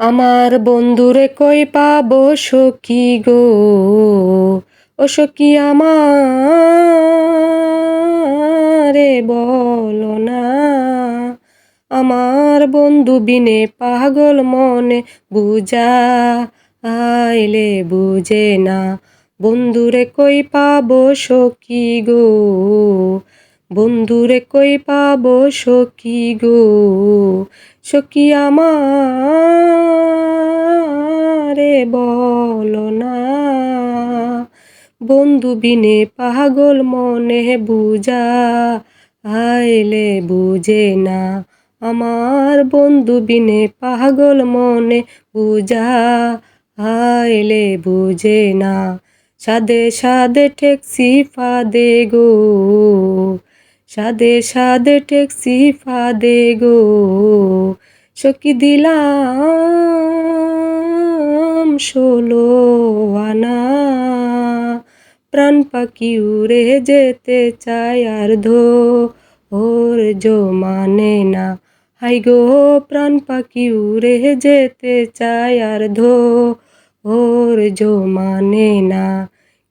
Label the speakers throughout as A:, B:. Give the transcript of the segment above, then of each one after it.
A: আমার বন্ধুরে কই পাব সখী গো? ও সখী আমারে বলো না। আমার বন্ধু বিনে পাগল মনে বুঝা আইলে বুঝে না। বন্ধুরে কই পাব সখী গো? বন্ধুরে কই পাব সখী গো? সখী আমারে বলো না। বন্ধু বিনে পাগল মনে বুঝা, আইলে বুঝে না। আমার বন্ধু বিনে পাগল মনে বুঝা, আইলে বুঝে না। সাদে সাদে ঠেকসি ফাদে গো। সাদে সাদে ঠেকসি ফাদে গো সকি দিলাম ষোলো আনা। প্রাণ পাখি উড়ে যেতে চায় আর ধো ওর জো মানে না। হাই গো, প্রাণ পাখি উড়ে যেতে চায় আর ধো ওর জো মানে না।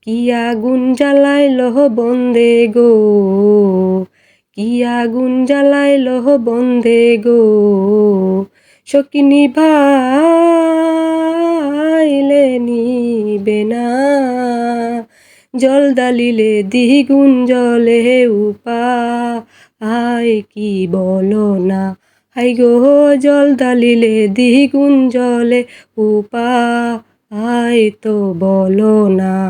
A: কি জ্বালাই লহ বন্দে গো? কি জ্বালাই লহ বন্দে গো? সকিনি ভাইলে নিবে না। জল ডালিলে দ্বিগুণ জলে উপা। আয় কি বলো না। হাই গো, জল ডালিলে দ্বিগুণ জলে উপা। আয় তো বলো না।